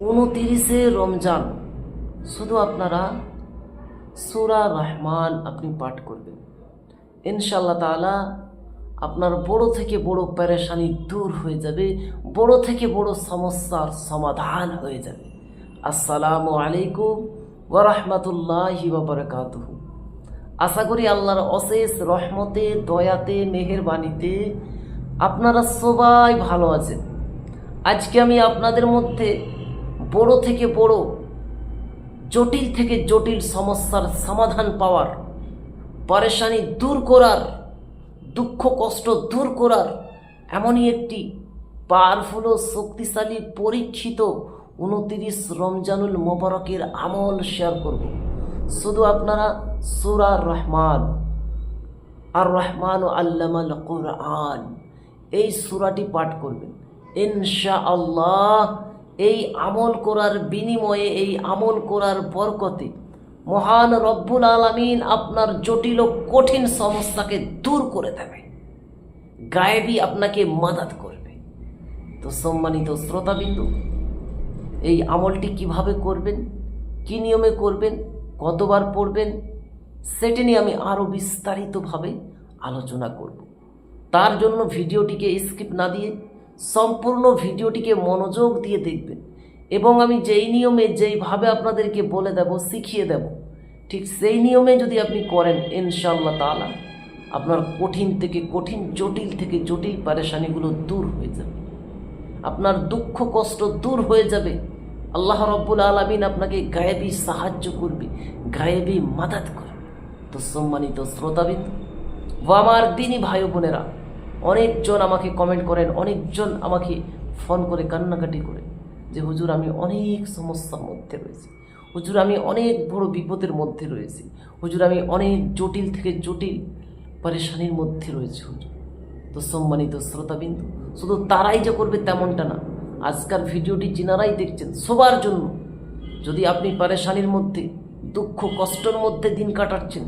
উনতিরিশে রমজান। শুধু আপনারা সুরা রহমান আপনি পাঠ করবেন। ইনশাল্লাহ তাআলা আপনার বড় থেকে বড় প্যারেশানি দূর হয়ে যাবে, বড় থেকে বড় সমস্যার সমাধান হয়ে যাবে। আসসালামু আলাইকুম ওরহমতুল্লাহি বাবরকাতুহ আশা করি আল্লাহর অশেষ রহমতে, দয়াতে, মেহেরবানিতে আপনারা সবাই ভালো আছেন। আজকে আমি আপনাদের মধ্যে বড় থেকে বড়, জটিল থেকে জটিল সমস্যার সমাধান পাওয়ার, পরেশানি দূর করার, দুঃখ কষ্ট দূর করার এমনই একটি পাওয়ারফুল ও শক্তিশালী পরীক্ষিত উনতিরিশ রমজানুল মোবারকের আমল শেয়ার করব। শুধু আপনারা সুরা রহমান আর রহমান ও আল্লামাল কোরআন, এই সুরাটি পাঠ করবেন। ইনশা আল্লাহ এই আমল করার বিনিময়ে, এই আমল করার বরকতে মহান রব্বুল আলমিন আপনার জটিল ও কঠিন সমস্যাকে দূর করে দেবে। গায়েবী আপনাকে মাদাত করবে। তো সম্মানিত শ্রোতাবিন্দু, এই আমলটি কীভাবে করবেন, কি নিয়মে করবেন, কতবার পড়বেন, সেটি নিয়ে আমি আরও বিস্তারিতভাবে আলোচনা করব। তার জন্য ভিডিওটিকে স্কিপ না দিয়ে সম্পূর্ণ ভিডিওটিকে মনোযোগ দিয়ে দেখবেন। এবং আমি যেই নিয়মে যেইভাবে আপনাদেরকে বলে দেব, শিখিয়ে দেব, ঠিক সেই নিয়মে যদি আপনি করেন ইনশাল্লাহ তাআলা আপনার কঠিন থেকে কঠিন, জটিল থেকে জটিল পারেশানিগুলো দূর হয়ে যাবে। আপনার দুঃখ, কষ্ট দূর হয়ে যাবে। আল্লাহ রব্বুল আলমিন আপনাকে গায়েবী সাহায্য করবে, গায়েবী মাদাত করবে। তো সম্মানিত শ্রোতাবিন্দু, ও আমার দিনই ভাই বোনেরা অনেকজন আমাকে কমেন্ট করেন, অনেকজন আমাকে ফোন করে কান্নাকাটি করে যে, হুজুর, আমি অনেক সমস্যার মধ্যে রয়েছি। হুজুর, আমি অনেক বড় বিপদের মধ্যে রয়েছি। হুজুর, আমি অনেক জটিল থেকে জটিল পরেশানির মধ্যে রয়েছি, হুজুর। তো সম্মানিত শ্রোতাবিন্দু, শুধু তারাই যে করবে তেমনটা না। আজকাল ভিডিওটি যিনারাই দেখছেন, সবার জন্য যদি আপনি পারেশানির মধ্যে, দুঃখ, কষ্টের মধ্যে দিন কাটাচ্ছেন,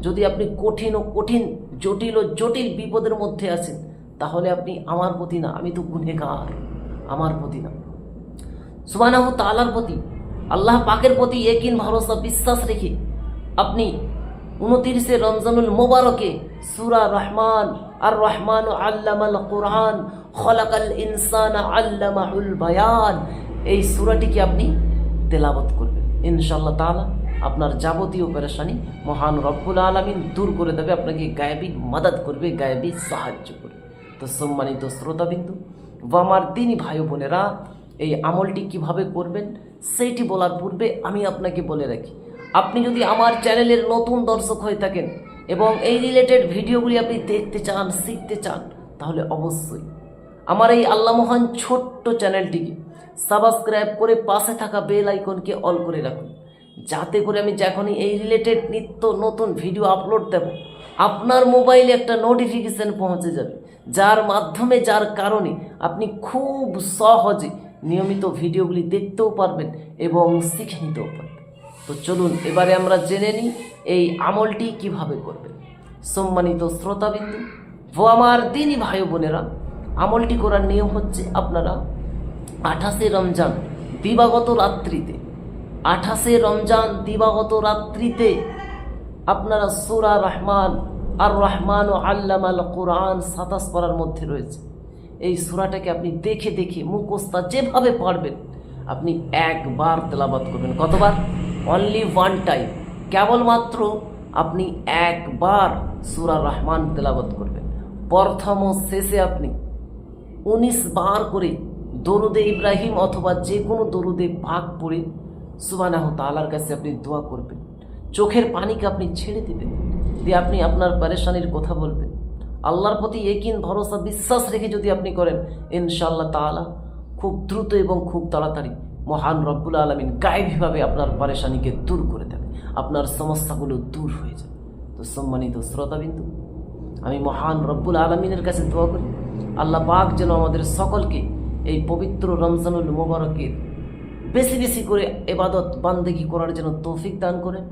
যদি আপনি কঠিন ও কঠিন জটিল ও জটিল বিপদের মধ্যে আছেন, তাহলে আপনি আমার প্রতি না, আমি তো গুনেগার আমার প্রতি না। সুবানাহ তালার প্রতি, আল্লাহ পাকের প্রতি একিন ভরসা, বিশ্বাস রেখে আপনি উনতিরিশে রমজানুল মোবারকে সুরা রহমান আর রহমান আল্লামাল কোরআন, খলাকাল ইনসান আল্লামাহুল বায়ান, এই সুরাটিকে আপনি তেলাবত করবেন ইনশাল্লাহ তাআলা। আপনার যাবতীয় পেরেশানি মহান রব্বুল আলমিন দূর করে দেবে, আপনাকে গায়েবী মাদাত করবে, গায়েবী সাহায্য করবে। তো সম্মানিত শ্রোতাবিন্দু ও আমার দিনই ভাই বোনেরা, এই আমলটি কীভাবে করবেন সেইটি বলার পূর্বে আমি আপনাকে বলে রাখি, আপনি যদি আমার চ্যানেলের নতুন দর্শক হয়ে থাকেন এবং এই রিলেটেড ভিডিওগুলি আপনি দেখতে চান, শিখতে চান, তাহলে অবশ্যই আমার এই আল্লাহ মহান ছোট্ট চ্যানেলটিকে সাবস্ক্রাইব করে পাশে থাকা বেল আইকনকে অল করে রাখুন। যাতে করে আমি যখনই এই রিলেটেড নিত্য নতুন ভিডিও আপলোড দেব, আপনার মোবাইলে একটা নোটিফিকেশান পৌঁছে যাবে। যার মাধ্যমে, যার কারণে আপনি খুব সহজে নিয়মিত ভিডিওগুলি দেখতেও পারবেন এবং শিখে নিতেও পারবেন। তো চলুন, এবারে আমরা জেনে নিই এই আমলটি কীভাবে করবেন। সম্মানিত শ্রোতাবিন্দু, ও আমার দিনই ভাই বোনেরা, আমলটি করার নিয়ম হচ্ছে আপনারা আঠাশে রমজান দিবাগত রাত্রিতে আঠাশে রমজান দিবাগত রাত্রিতে আপনারা সুরা রহমান, আর রহমান ও আল্লামাল কোরআন সাতাশ পড়ার মধ্যে রয়েছে। এই সুরাটাকে আপনি দেখে দেখে মুখোস্তা যেভাবে পারবেন, আপনি একবার তেলাবাত করবেন। কতবার? অনলি ওয়ান টাইম কেবলমাত্র আপনি একবার সুরা রহমান তেলাবাত করবেন। প্রথম ও শেষে আপনি উনিশ বার করে দরুদে ইব্রাহিম অথবা যে কোনো দরুদে ভাগ পড়ে সুবানাহ তালার কাছে আপনি দোয়া করবেন। চোখের পানিকে আপনি ছেড়ে দেবেন। দিয়ে আপনি আপনার পরেশানির কথা বলবেন। আল্লাহর প্রতি একিন ভরসা, বিশ্বাস রেখে যদি আপনি করেন ইনশাল্লাহ তালা খুব দ্রুত এবং খুব তাড়াতাড়ি মহান রব্বুল আলমিন গায়েবীভাবে আপনার পরেশানিকে দূর করে দেবে। আপনার সমস্যাগুলো দূর হয়ে যাবে। তো সম্মানিত শ্রোতাবিন্দু, আমি মহান রব্বুল আলমিনের কাছে দোয়া করি। আল্লাহ পাক যেন আমাদের সকলকে এই পবিত্র রমজানুল মোবারকের বেশি বেশি করে এবাদত বান্দেগি করার জন্য তৌফিক দান করেন।